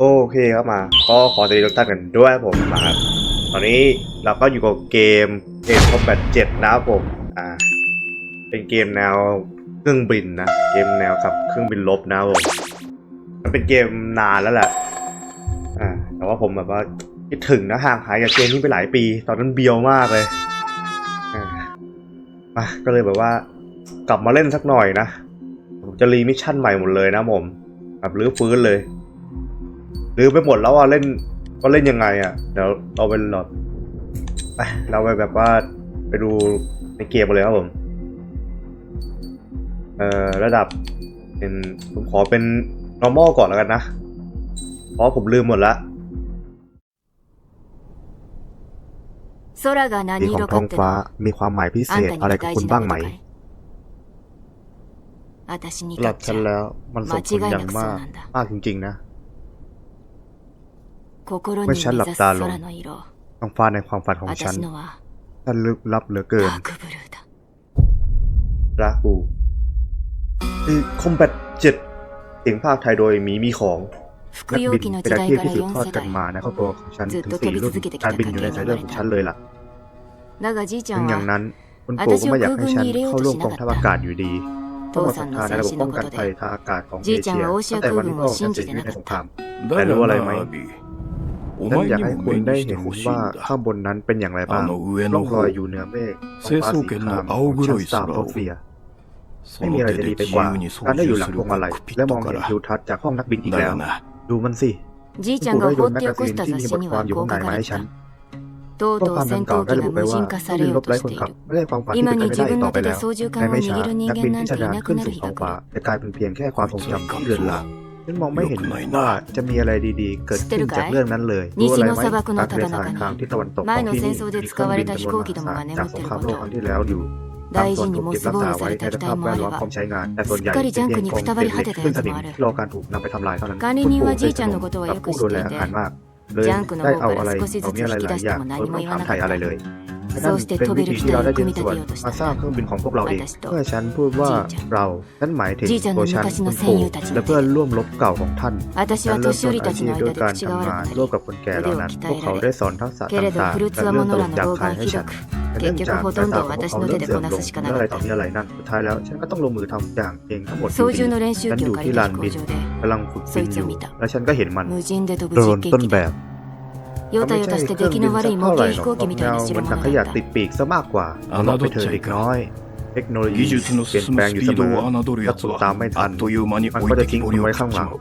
โอเคครับมา ก็ขอสวัสดีทุกท่านกันด้วยผมนะครับตอนนี้เราก็อยู่กับเกมเกมคอมแบทเจ็ดนะครับผมอ่าเป็นเกมแนวเครื่องบินนะเกมแนวขับเครื่องบินลบนะครับผมมันเป็นเกมนานแล้วแหละอ่าแต่ว่าผมแบบว่าคิดถึงนะห่างหายจากเกมนี้ไปหลายปี ตอนนั้นเบียวมากเลยอ่ามาก็เลยแบบว่ากลับมาเล่นสักหน่อยนะผมจะรีมิชชั่นใหม่หมดเลยนะผมแบบรื้อฟื้นเลย ลืมไปหมดแล้วอะเล่นก็เล่นยังไงอะ เดี๋ยวเราไปหลอดเราไปแบบว่าไปดูในเกมเลยครับผม เอ่อระดับเป็นผมขอเป็น normal ก่อนแล้วกันนะ เพราะผมลืมหมดละสีของท้องฟ้ามีความหมายพิเศษอะไรกับคุณบ้างไหมหลับฉันแล้วมันสมควรอย่างมากมากจริงๆนะ เมื่อฉันหลับตาลงท้องฟ้าในความฝันของฉันฉันลึกลับเหลือเกินรากูคือคอมแบทเจ็ดเสียงภาคไทยโดยมีมีของนักบินเป็นอาชีพที่สืบทอดกันมานะครอบครัวของฉันถึงสี่รุ่นการบินอยู่ในสายเลือดของฉันเลยล่ะถึงอย่างนั้นคุณปู่ก็ไม่อยากให้ฉันเข้าร่วมกองทัพอากาศอยู่ดีต้องมาศรัทธาในระบบป้องกันภัยทางอากาศของเอเชียแต่วันนี้พ่อฉันเสียชีวิตในสงครามแต่รู้อะไรไหม ฉันอยากให้คุณได้เห็นว่าข้างบนนั้นเป็นอย่างไรบ้างล่องลอยอยู่เหนือเมฆของฟ้าสีครามชั้นสามของเฟียไม่มีอะไรจะดีไปกว่าการได้อยู่หลังพวงมาลัยและมองเห็นทิวทัศน์จากห้องนักบินอีกแล้ว ดูมันสิคุณได้ยินแมกกาซีนที่มีบทความอยู่ข้างในมาให้ฉันข้อความดังกล่าวได้ระบุไว้ว่าเรือลบไร้คนขับไม่ได้ความฝันที่เป็นไปไม่ได้ต่อไปแล้วในไม่ช้านักบินที่ชะลาดขึ้นสู่ท้องฟ้าจะกลายเป็นเพียงแค่ความทรงจำที่เลือนลาง ฉันมองไม่เห็นว่าจะมีอะไรดีๆ เกิดขึ้นจากเรื่องนั้นเลยรู้อะไรไหมทางทะเลสาบทางที่ตะวันตกของที่นี่มีเครื่องบินจำนวนมาศจากสงครามโลกครั้งที่แล้วอยู่ตามส่วนถูกเก็บรักษาไว้ในสภาพแวดล้อมพร้อมใช้งานแต่ส่วนใหญ่เป็นเพียงกองเศษเหล็กซึ่งสนิมรอการถูกนำไปทำลายเท่านั้นคุณปู่เป็นผู้ดูแลอาคารมากเลยได้เอาอะไรเอาเนี้ยอะไรหลายอย่างโดยไม่ถามไทยอะไそうして เป็น 飛べ วิ る ธี 機 ที่เรา 体 ได้ を เรี 組 ยน み立 ส่วน てようとして มาสร้างเค た รื่องบินของพวกเราเอง 私と เมื่อฉันพูดว่า じいちゃん เราฉันหมายถึง じいちゃんの ตัวฉัน 昔 คุ の ณ 戦 ปู่ 友たち และ の เพื่อนร่วมรบเก่าของท่าน 私 ฉั は นเริ่ม 年 ต้ 寄 น り อา たち ชีพ の ด้ว 間 ย で การ 口が ทำ 悪 งาน くな ร่วม り กับคนแก่เหล่านั้น 腕 พ を วกเขา 鍛え ได้ ら สอนทักษะ けれど ต่าง フル ๆ ーツ และ は เรื่อง モ ต ノ ล ラ ก の หยาบ 老 คาย 眼 ให้ ひ ฉั ど น く แต่เนื่อง 結 จาก 局ほ สาย とん ตา ど ของพวก 私 เขา の手 เริ่ม で เสื่อ こ ม な ล す ง しか เมื่ な ออะไร かっ ต่อ た มีอะไรนั่นสุดท้ายแล้วฉันก็ต้องลงมือทำทุกอย่างเองทั้งหมดจ 操縦 ริง の練習 ๆฉันอยู่ 機を借 ที่ り ลา た น 飛 บิน 行場で กำลังฝึกบินอยู่ แล้วฉันก็เห็นมัน 無人で飛ぶ โดร 実 น 験 ต้น 機 แบ だ บ ヨタヨタして出来の悪い模型飛行機みたいな เห 代 มือน 物 ถัง だ ขยะ っ ติดปีกซะมากกว่าเราไปเถอะเด็กน้อย เทคโนโลยี 技術の เปลี่ยน 進 แปล む ง ス อยู่ ピ เส ー ม ド อ を侮る ถ้า 奴 คุณ は ตามไม่ทั あ น っという間に มัน 置い ก็ て จะ き ทิ้ง ぼ คุ り ณ を ไว้ 食 ข้าง っ ห ち ลัง まう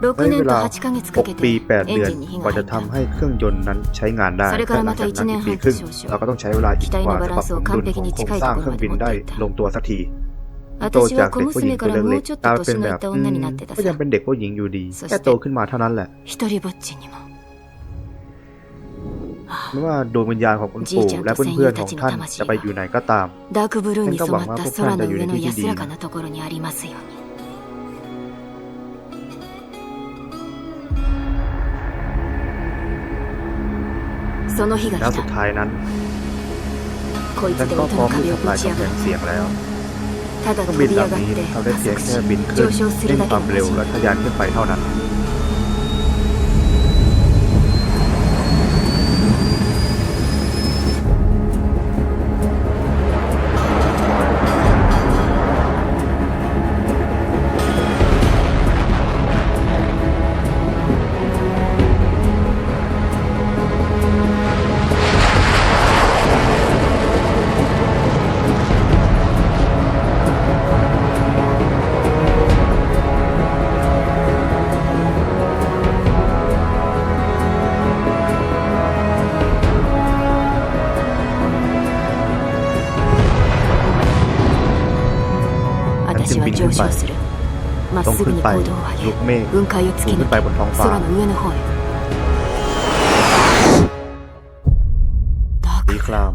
6年と8ヶ月かけ6て ปี 8 エン เดือน ジンに火 กว่า が入 จะ っ ทำ た ให้เครื่องยนต์นั้นใช้งานได้ それから แต่หลั ま ง た จาก 1 นั้น 年 อีกปีครึ่ง 半少々 เราก็ต้องใช้เวลาอีกกว่าจะปรับสมดุลของโครงสร้างเครื่องบินได้ลงตัวสักที โตจากเด็กผู้หญิงตัวเล็กๆกลายเป็นแบบก็ยังเป็นเด็กผู้หญิงอยู่ดีแค่โตขึ้นมาเท่านั้นแหละไม่ว่าดวงวิญญาณของคุณปู่และเพื่อนๆของท่านจะไปอยู่ไหนก็ตามท่านก็หวังว่าพวกท่านจะอยู่ในที่ที่ดีแล้วสุดท้ายนั้นท่านก็พร้อมที่ทำลายกำแพงเสียงแล้ว เครื่องบินลำนี้เขาได้เพียงแค่บินขึ้นเร่ความเร็วและทะยานขึ้นไปเท่านั้น ไปลุกเมฆสูงขึ้นไปบนท้องฟ้าดีคราม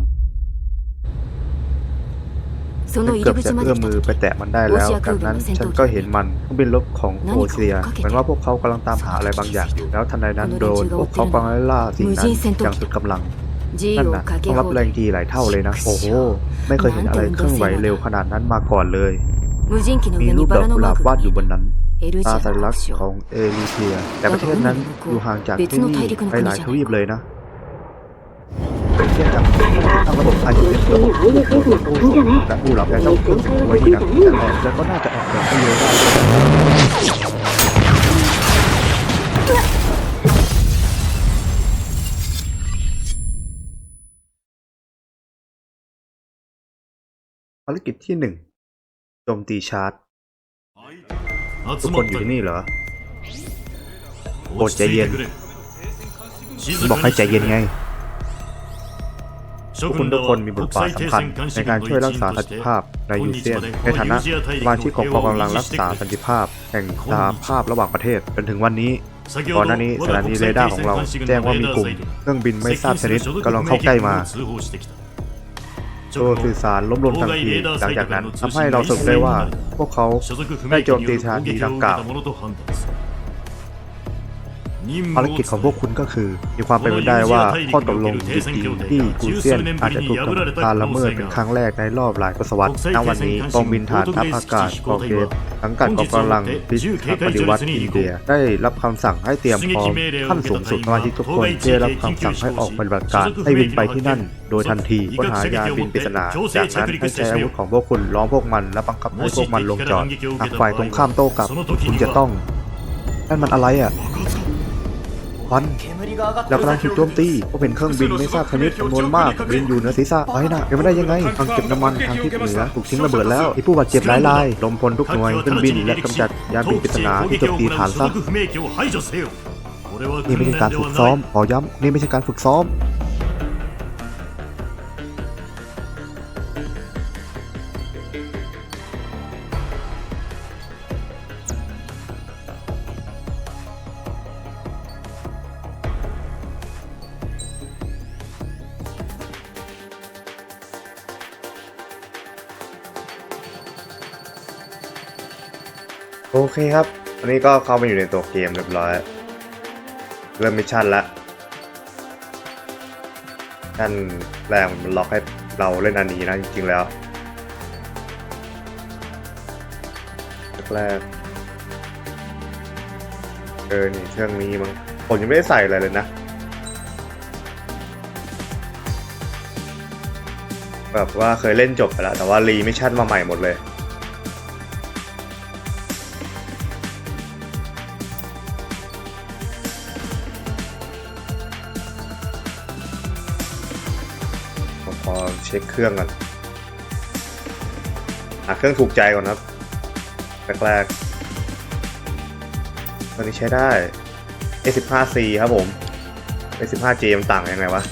ฉันเกือบจะเอื้อมมือไปแตะมันได้แล้วจากนั้นฉันก็เห็นมันเครื่บินลบของโอเซียเหมือนว่าพวกเขากำลังตามหาอะไรบางอย่างอยู่แล้วทันใดนั้นโดนพวกเขากำลังล่าสิ่งนั้นอย่างสุดกำลังนั่นนะต้องรับแรงทีหลายเท่าเลยนะ โอ้โห ไม่เคยเห็นอะไรเคลื่อนไหวเร็วขนาดนั้นมาก่อนเลย มีรูปดอกกุหลาบวาดอยู่บนนั้น ตาสัญลักษณ์ของเอลิเทีย แต่ประเทศนั้นอยู่ห่างจากที่นี่ไปหลายทวีปเลยนะเทียบกับทางระบบไอเอสระบบผู้ควและผู้หลับแต่ต้องควบไว้ที่นักแต่แรกแล้วก็น่าจะออกแบบไห้เยอะได้ภารกิจที่ 1 โจมตีชาร์จ ทุกคนอยู่ที่นี่เหรอโปรดใจเย็น บอกให้ใจเย็นไงพวกคุณทุกคนมีบทบาทสำคัญในการช่วยรักษาสันติภาพในยูเซียนในฐานะสมาชิกของกองกำลังรักษาสันติภาพ แห่งสหภาพระหว่างประเทศจนถึงวันนี้ก่ก่ออนนหหน้าน้านี้นี้สสถาถานีนีเรเรดาดาร์ร์ขขอองงเราเรา แจ้แจ้งงว่าว่ามีมีกกลุ่ลุ่มมเครื่องบินไม่ทราบชนิดกำลังเข้าใกล้มา โโซ่ซ่สื่ออสาสารรล้ล้มมลลงงทัทันนทีทีหหลัลังงจาจากกนั้นั้นนทำทำให้ให้เราเราสสรุรุปปได้ได้ว่าว่า พวกเขาได้ได้โจโจมมตีตีสสถาถานีนีดัดังงกกล่าล่าวว ภาภารรกิกิจจขขอองงพพววกกคุคุณณก็ก็คืคืออมีมีความมคาวเป็เป็นนไปไปได้ได้ว่าว่าข้ข้ออตตกกลลงงดีดีๆๆที่ที่กูกูเซีเซียยนนอาอาจจจะจะถูถูกกกำกำการละเมิดเป็นครั้งแรกในรอบหลายทศวรรษณวันนี้กองบินฐานทัพอากาศของเกตสังกัดกองกำลังพิทักษ์ปฏิวัติอินเดีย ได้รับคำสั่งให้เตรียมพร้อมขั้นสูงสุดสมาชิกทุกคนได้รับคำสั่งให้ออกปฏิบัติการให้บินไปที่นั่น โดยทันทีค้นหายานบินปริศนาจากนั้นให้ใช้อาวุธของพวกคุณล้อมพวกมันและบังคับให้พวกมันลงจอดหากฝ่ายตรงข้ามโต้กลับคุณจะต้องนั่นมันอะไรอะ ควันเรากำลังถูกโจมตีพวกเป็นเครื่องบินไม่ทราบชนิดจำนวนมากบินอยู่เหนือศีรษะไปนะเป็นไม่ได้ยังไงทางเก็บน้ำมันทางทิศเหนือถูกทิ้งระเบิดแล้วมีผู้บาดเจ็บหลายรายลมพลทุกหน่วยขึ้นบินและกำจัดยานบินปริศนาที่โจมตีฐานซะนี่ไม่ใช่การฝึกซ้อมขอย้ำนี่ไม่ใช่การฝึกซ้อม เคครับอันนี้ก็เข้ามาอยู่ในตัวเกมเรียบร้อย เริ่มมิชชั่นละชั่นแรกมันล็อกให้เราเล่นอันนี้นะจริงๆแล้วแรกเออนี่เครื่องนี้มั้งผมยังไม่ได้ใส่อะไรเลยนะแบบว่าเคยเล่นจบไปแล้วแต่ว่ารีมิชชั่นมาใหม่หมดเลย เช็คเครื่องก่อนหาเครื่องถูกใจก่อนครับแรกๆตัวนี้ใช้ได้ A15C ครับผม A15J มันต่างยังไงวะ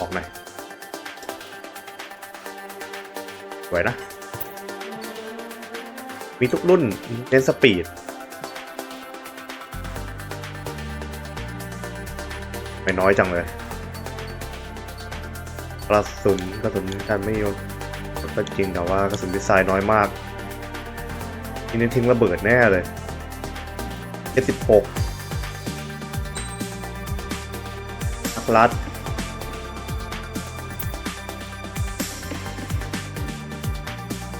ออกไหน่อยสวยนะ มีทุกรุ่นเน้นสปีด ไม่น้อยจังเลยกระสุนกระสุนการไม่ยกก็จริงแต่ว่ากระสุนดีไซน์น้อยมากทีนี้ทิ้งระเบิดแน่เลย S16 นักรัด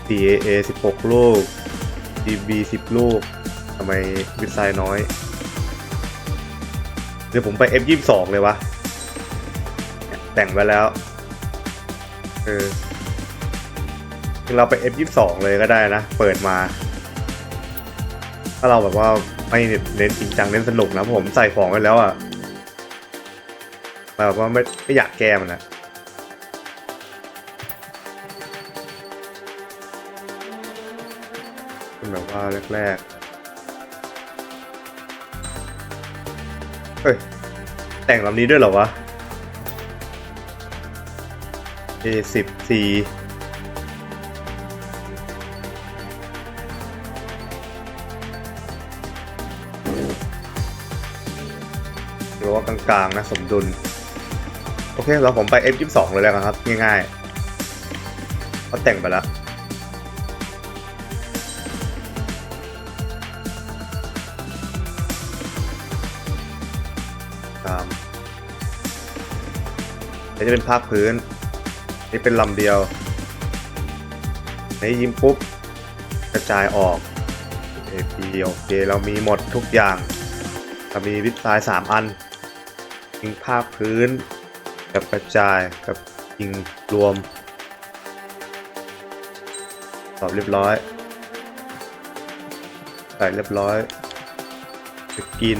DAA 16ลูก DB 10ลูกทำไมดีไซน์น้อย เดี๋ยวผมไป F22 เลยวะ แต่งไว้แล้ว เออคือเราไป F22 เลยก็ได้นะ เปิดมา ถ้าเราแบบว่าไม่เน้นจริงจังเน้นสนุกนะผมใส่ของไว้แล้วอะแบบว่าไม่ไม่อยากแก้มันนะเป็นแบบว่าแรกๆ แต่งลำนี้ด้วยเหรอวะ A10 C หรือว่ากลางๆนะสมดุล โอเคเราผมไป F22 เลยแล้วกันครับ ง่ายๆเขาแต่งไปแล้ว นี่เป็นภาคพื้น นี่เป็นลำเดียวในยิ้มปุ๊บกระจายออกเอพีโอเคเรามีหมดทุกอย่างเรามีวิทย์ทรายสามอันยิงภาคพื้น กับกระจายกับยิงรวม ตอบเรียบร้อยใส่เรียบร้อยจะกิน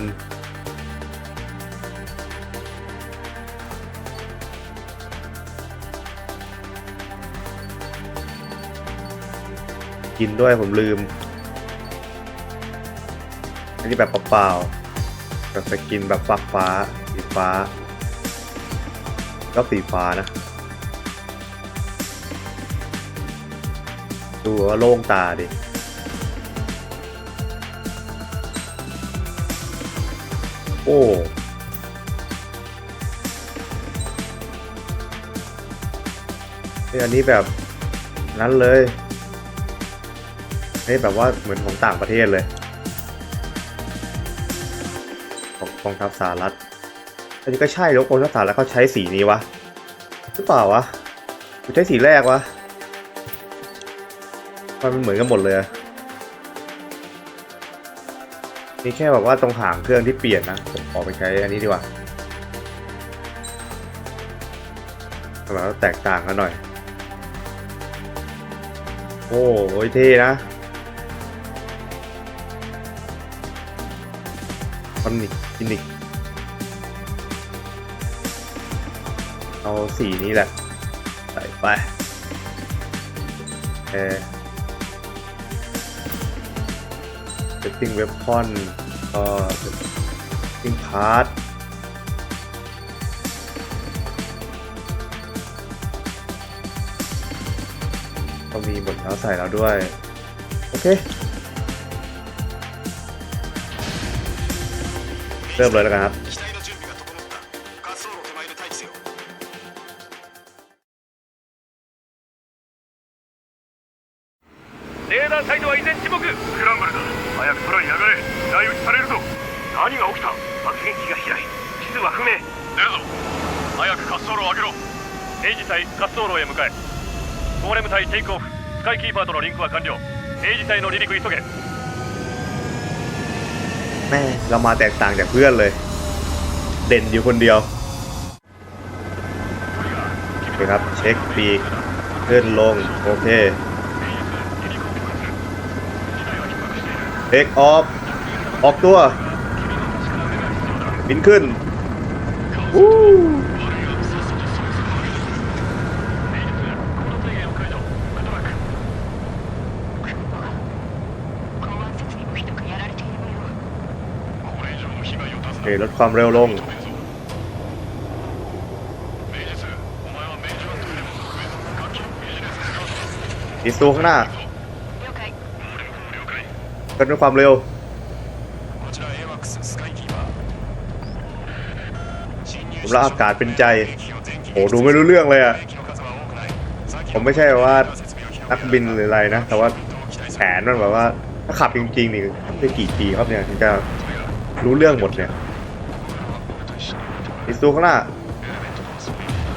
กินด้วยผมลืม อันนี้แบบเปล่าๆแบบสกินแบบฟ้าฟ้าสีฟ้า ก็สีฟ้านะ ดูว่าโล่งตาดิโอ้ยอันนี้แบบนั้นเลย นี่แบบว่าเหมือนของต่างประเทศเลย ของกองทัพสหรัฐ อันนี้ก็ใช่แล้วกองทัพสหรัฐเขาใช้สีนี้วะหรือเปล่าวะหรือใช้สีแรกวะมันเหมือนกันหมดเลยมีแค่แบบว่าตรงหางเครื่องที่เปลี่ยนนะ ผมขอไปใช้อันนี้ดีกว่าแบบว่าแตกต่างกันหน่อย โอ้โหเท่นะ คอนนิกินิกเอาสีนี้แหละ ใส่ไปเออ setting weapon ก็ setting part ต้องมีบทเท้าใส่แล้วด้วย โอเค เริ่มเลยแล้วกันครับ 機体の準備が整った滑走路手前で待機せよレーダーサイドは依然沈黙スクランブルだ早く空に上がれ雷打ちされるぞ何が起きた爆撃機が飛来地図は不明出るぞ早く滑走路を上げろ平時隊滑走路へ向かえゴーレム隊テイクオフスカイキーパーとのリンクは完了平時隊の離陸急げ แม่เรามาแตกต่างจากเพื่อนเลย เด่นอยู่คนเดียวโอเคครับ เช็คปีกขึ้นลง โอเคเทคออฟออกตัว บินขึ้นวู้ ลดความเร็วลง อีสูข้างหน้าเกันด้วยความเร็วผมรับอากาศเป็นใจ โห ดูไม่รู้เรื่องเลยอะผมไม่ใช่ว่านักบินหรืออะไรนะ แต่ว่าแผนมันแบบว่า ถ้าขับจริงๆนี่ได้กี่ปีครับเนี่ยถึงจะรู้เรื่องหมดเนี่ย อีสตูข้างหน้า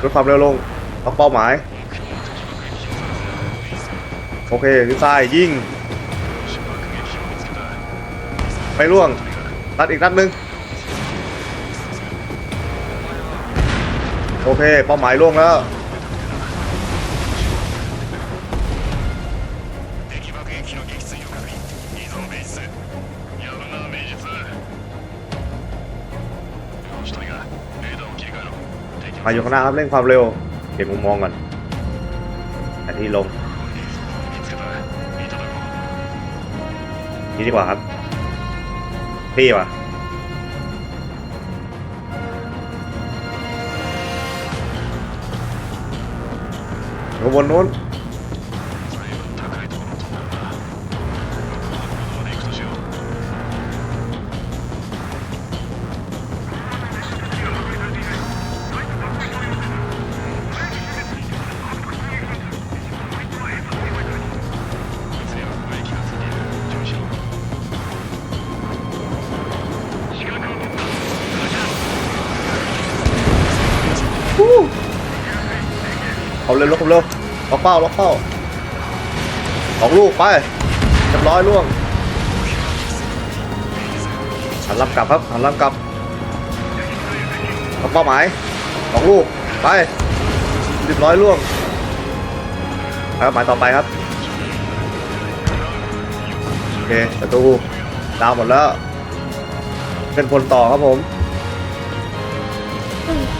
ลดความเร็วลงเอาเป้าหมาย โอเคดีไซน์ยิงไปล่วงตัดอีกนัดหนึ่งโอเค เป้าหมายล่วงแล้ว มาอยู่ข้างหน้าครับเล่นความเร็วเปลี่ยนมุมมองก่อนแผนที่ลงนี่ดีกว่าครับพี่ว่ะขบวนโน้น เอาเร็วลบเร็วล็อกเป้าล็อกเป้าสองลูกไปเรียบร้อยล่วงหันลำกลับครับหันลำกลับเอาเป้าหมายสองลูกไปเรียบร้อยล่วงไปเป้าหมายต่อไปครับโอเคศัตรูดาวหมดแล้ว เป็นพลต่อครับผม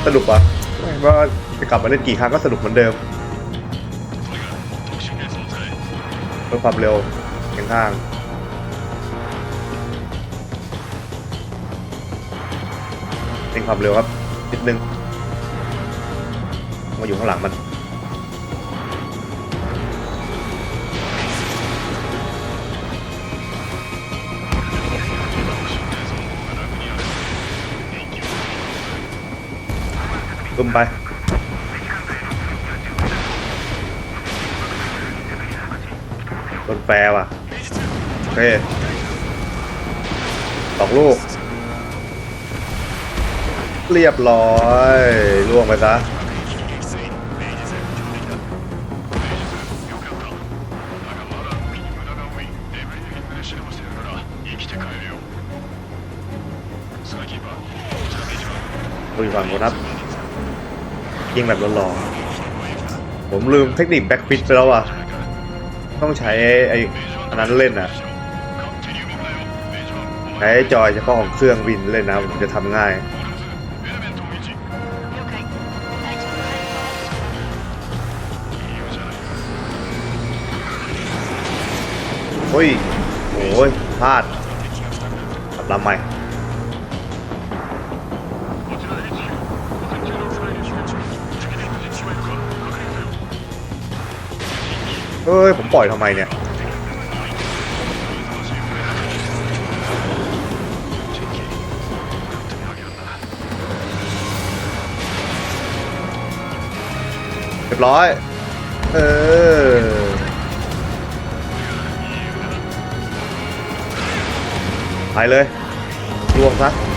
สนุกปะไม่ ว่าจะกลับมาเล่นกี่ครั้งก็สนุกเหมือนเดิมเพิ่มความเร็วข้างเร่งความเร็วครับนิดนึงมาอยู่ข้างหลังมัน กุมไป โดนแปรว่ะโอเคสองลูก เรียบร้อยล่วงไปซะดูฝั่งนู้นครับ ยิงแบบหลอๆผมลืมเทคนิคแบ็คฟิตไปแล้วอะ ต้องใช้ไอ้อันนั้นเล่นอะใช้จอยเฉพาะของเครื่องวินเล่นนะผมจะทำง่ายโอ้ยโอ้ยพลาดกลับลำใหม่ เฮ้ย ผมปล่อยทำไมเนี่ย เรียบร้อย เออ ไปเลยล่วงซะ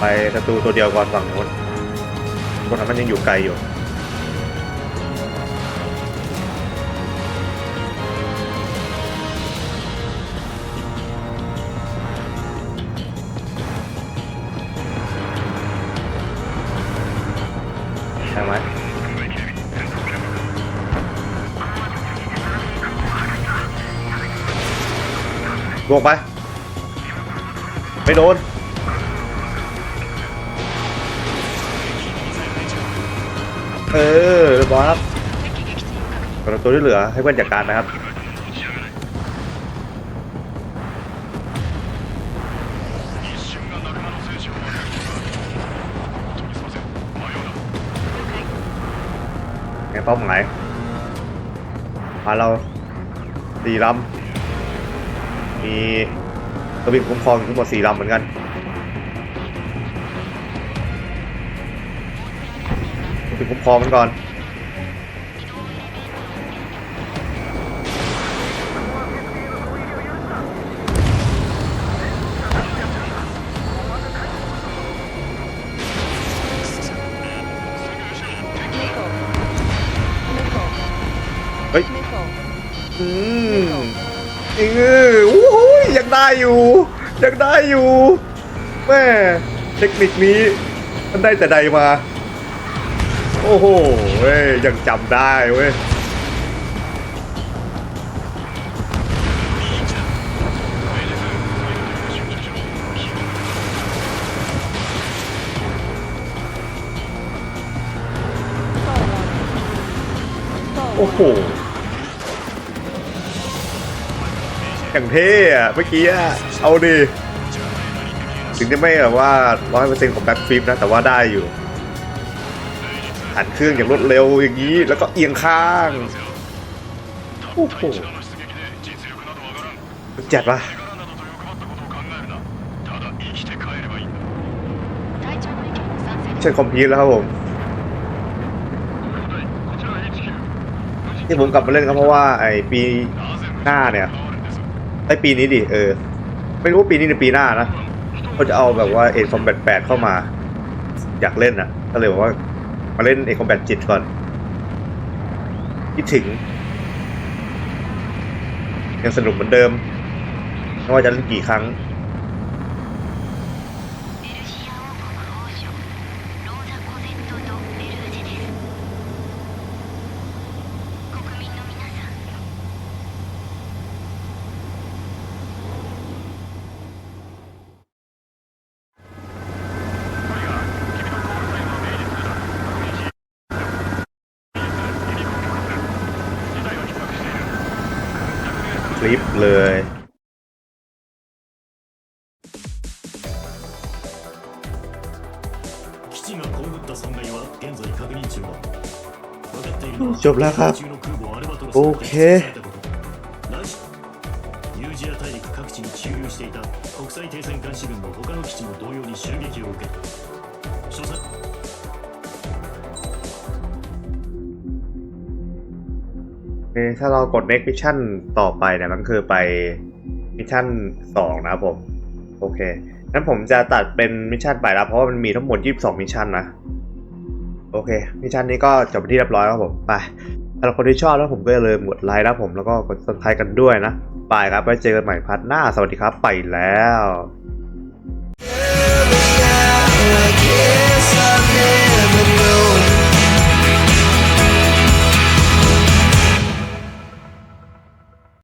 ไปศัตรูตัวเดียวก่อนฝั่งโน้นคนนั้นมันยังอยู่ไกลอยู่ใช่ไหมลวงไป ไม่โดน เออเรียบร้อยครับประตูที่เหลือให้เพื่อนจัดการนะครับเป้าหมายมาเราสี่ลำมีตัวบินคุ้มครองทั้งหมดสี่ลำเหมือนกัน ตัวบินคุ้มครองมันก่อนเฮ้ยอืมเออโอ้โหยังได้อยู่ยังได้อยู่แม่เทคนิคนี้มันได้แต่ใดมา โอ้โหเว้ยยังจำได้เว้ยโอ้โหอย่างเท่อะเมื่อกี้อะเอาดิ ถึงจะไม่แบบว่าร้อยเปอร์เซ็นต์ของแบ็คฟิปนะ แต่ว่าได้อยู่ หันเครื่องอย่างรวดเร็วอย่างนี้ แล้วก็เอียงข้างโอ้โหจัดปะใช่คอมพิวแล้วครับผมที่ผมกลับมาเล่นก็เพราะว่าไอ้ปีหน้าเนี่ยไอ้ปีนี้ดิเออ ไม่รู้ว่าปีนี้หรือปีหน้านะเขาจะเอาแบบว่าเอ็นคอมแบทแปดเข้ามา อยากเล่นอะ ก็เลยบอกว่า มาเล่นเอ็นคอมแบทจิตก่อนคิดถึงยังสนุกเหมือนเดิมไม่ว่าจะเล่นกี่ครั้ง จบแล้วครับ โอเคถ้าเรากด next mission ต่อไปเนี่ยมันคือไป mission 2 นะผม โอเคงั้นผมจะตัดเป็นมิชชั่นไปแล้วเพราะว่ามันมีทั้งหมด 22 มิชชั่นนะ โอเคมิชชั่นนี้ก็จบไปที่เรียบร้อยครับผมไปสำหรับคนที่ชอบแล้วผมก็อย่าลืมกดไลค์นะผมแล้วก็กดซับสไคตกันด้วยนะไปครับไปเจอกันใหม่พัดหน้า สวัสดีครับ ไปแล้ว